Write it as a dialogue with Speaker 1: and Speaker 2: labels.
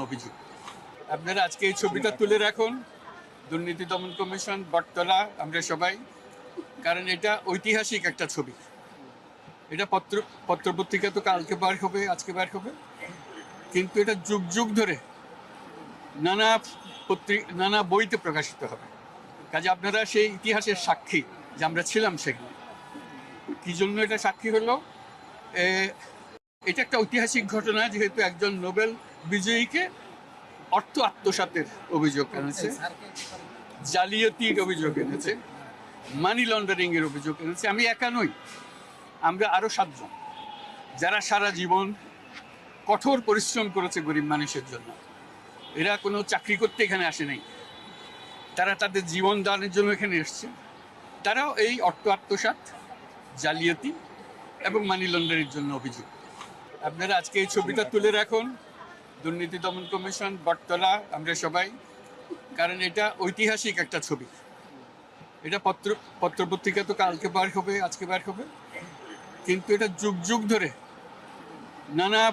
Speaker 1: অভিযোগ আপনারা আজকে এই ছবিটা তুলে রাখুন। দুর্নীতি দমন কমিশন, বটতলা, আমরা সবাই। কারণ এটা ঐতিহাসিক একটা ছবি। এটা পত্র, পত্রপত্রিকা তো কালকে বার হবে, আজকে বার হবে। কিন্তু এটা যুগ যুগ ধরে নানা পত্রিকা নানা বইতে প্রকাশিত হবে। কাজে আপনারা সেই ইতিহাসের সাক্ষী যে আমরা ছিলাম সেখানে। কি জন্য এটা সাক্ষী হলো? এটা একটা ঐতিহাসিক ঘটনা, যেহেতু একজন নোবেল বিজয়ীকে অর্থ আত্মসাতের অভিযোগ এনেছে, জালিয়াতির অভিযোগ এনেছে মানি লন্ডারিং এর অভিযোগ এনেছে। আমি একা নই, আমরা আরও সাতজন, যারা সারা জীবন কঠোর পরিশ্রম করেছে গরিব মানুষের জন্য। এরা কোনো চাকরি করতে এখানে আসে নাই। তারা তাদের জীবন দানের জন্য এখানে এসছে। তারাও এই অর্থ আত্মসাত, জালিয়াতি এবং মানি লন্ডারির জন্য অভিযোগ আপনারা আজকে এই ছবিটা তুলে রাখুন। দুর্নীতি দমন কমিশন, বটতলা, আমরা সবাই। কারণ এটা ঐতিহাসিক একটা ছবি। এটা পত্র, পত্রপত্রিকা তো কালকে বার হবে, আজকে বার হবে। কিন্তু এটা যুগ যুগ ধরে নানা